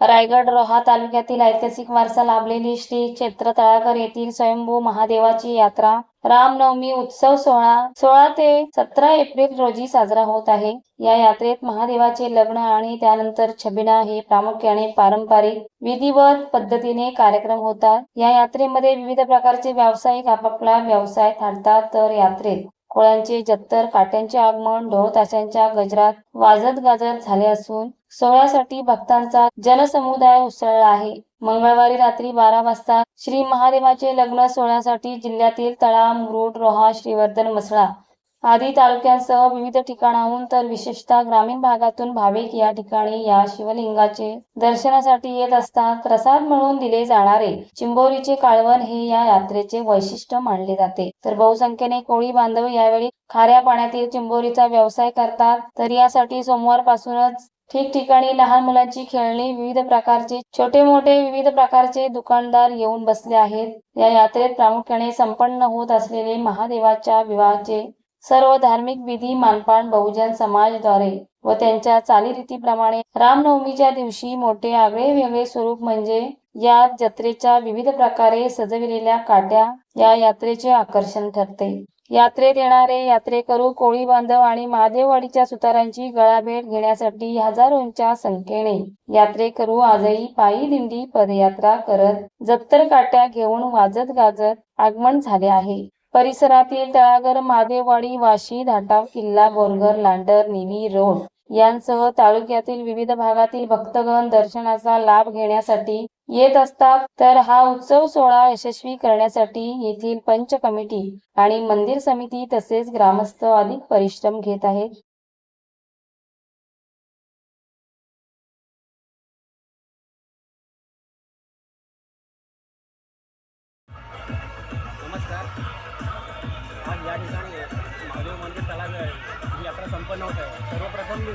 रायगड रोहा तालुक्यातील ऐतिहासिक वारसा लाभलेली श्री क्षेत्र तळाकर येथील स्वयंभू महादेवाची यात्रा. रामनवमी उत्सव सोहळा सोळा ते सतरा एप्रिल रोजी साजरा होत आहे. या यात्रेत महादेवाचे लग्न आणि त्यानंतर छबिना हे प्रामुख्याने पारंपरिक विधिवत पद्धतीने कार्यक्रम होतात. या यात्रेमध्ये विविध प्रकारचे व्यावसायिक आपापला व्यवसाय थाटतात तर यात्रेत कोळ्यांचे जत्तर काट्यांचे आगमन ढोल ताशांच्या गजरात वाजत गाजत झाले असून सोहळ्यासाठी भक्तांचा जनसमुदाय उसळला आहे. मंगळवारी रात्री बारा वाजता श्री महादेवाचे लग्न सोहळ्यासाठी जिल्ह्यातील तळा मुरुड रोहा श्रीवर्धन मसळा आदी तालुक्यांसह विविध ठिकाणाहून तर विशेषतः ग्रामीण भागातून भाविक या ठिकाणी या शिवलिंगाचे दर्शनासाठी येत असतात. प्रसाद म्हणून दिले जाणारे चिंबोरीचे काळवण हे या यात्रेचे वैशिष्ट्य मानले जाते. तर बहुसंख्येने कोळी बांधव यावेळी खाऱ्या पाण्यातील चिंबोरीचा व्यवसाय करतात. तर यासाठी सोमवारपासूनच ठिकठिकाणी लहान मुलांची खेळणी विविध प्रकारचे छोटे मोठे विविध प्रकारचे दुकानदार येऊन बसले आहेत. या यात्रेत प्रामुख्याने संपन्न होत असलेले महादेवाच्या विवाहाचे सर्व धार्मिक विधी मानपान बहुजन समाजद्वारे व त्यांच्या चालीरीतीप्रमाणे रामनवमीच्या दिवशी मोठे आगळे वेगळे स्वरूप म्हणजे या जत्रेच्या विविध प्रकारे सजविलेल्या काट्या या यात्रेचे आकर्षण ठरते. यात्रेत येणारे यात्रेकरू कोळी बांधव आणि महादेववाडीच्या सुतारांची गळाभेट घेण्यासाठी हजारोंच्या संख्येने यात्रेकरू आजही पायी दिंडी पदयात्रा करत जत्तर काट्या घेऊन वाजत गाजत आगमन झाले आहे. परिसरातील तळागर महादेववाडी वाशी धाटाव किल्ला बोरगर लांडर निवी रोड यांसह तालुक्यातील विविध भागातील भक्तगण दर्शनाचा लाभ घेण्यासाठी येत असतात. तर हा उत्सव सोहळा यशस्वी करण्यासाठी येथील पंच कमिटी आणि मंदिर समिती तसेच ग्रामस्थ अधिक परिश्रम घेत आहेत. नमस्कार. आज या ठिकाणी महादेव मंदिर तलागड ही यात्रा संपन्न होत आहे. सर्वप्रथम मी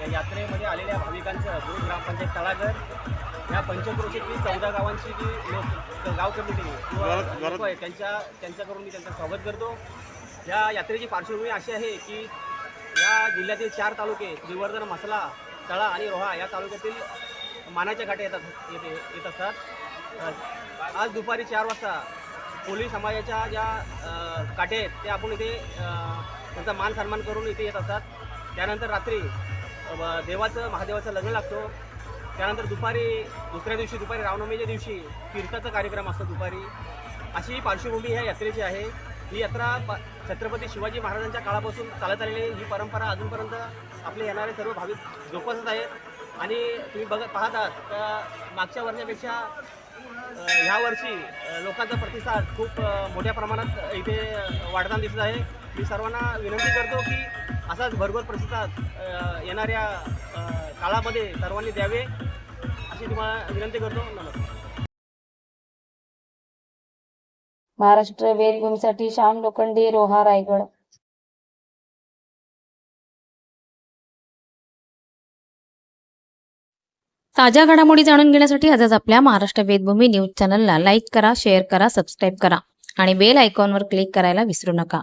या यात्रेमध्ये आलेल्या भाविकांचं गुरु ग्रामपंचायत तळागड या पंचक्रोशीतली चौदा गावांची जी लोक गाव कमिटी किंवा आहेत त्यांच्या त्यांच्याकडून मी त्यांचं स्वागत करतो. या यात्रेची पार्श्वभूमी अशी आहे की या जिल्ह्यातील चार तालुके श्रीवर्धन मसला तळा आणि रोहा या तालुक्यातील मानाच्या घाटे येतात येते येत असतात. आज दुपारी चार वाजता कोळी समाजाच्या ज्या काटे आहेत ते आपण इथे त्यांचा मान सन्मान करून इथे येत असतात. त्यानंतर रात्री देवाचं महादेवाचं लग्न लागतो. त्यानंतर दुपारी दुसऱ्या दिवशी दुपारी रामनवमीच्या दिवशी तीर्थाचा कार्यक्रम असतो दुपारी. अशी पार्श्वभूमी ह्या यात्रेची आहे. ही यात्रा प छत्रपती शिवाजी महाराजांच्या काळापासून चालत आलेली ही परंपरा अजूनपर्यंत आपले येणारे सर्व भाविक जोपासत आहेत. आणि तुम्ही बघत पाहतात तर मागच्या वर्षापेक्षा ह्या वर्षी लोकांचा प्रतिसाद खूप मोठ्या प्रमाणात इथे वाढताना दिसत आहे. मी सर्वांना विनंती करतो की असाच भरभर प्रतिसाद येणाऱ्या काळामध्ये सर्वांनी द्यावे अशी तुम्हाला विनंती करतो. नमस्कार. महाराष्ट्र वेदभूमीसाठी श्याम लोखंडे रोहा रायगड. ताज्या घडामोडी जाणून घेण्यासाठी आजच आपल्या महाराष्ट्र वेदभूमी न्यूज चॅनलला लाईक करा शेअर करा सबस्क्राईब करा आणि बेल आयकॉनवर क्लिक करायला विसरू नका.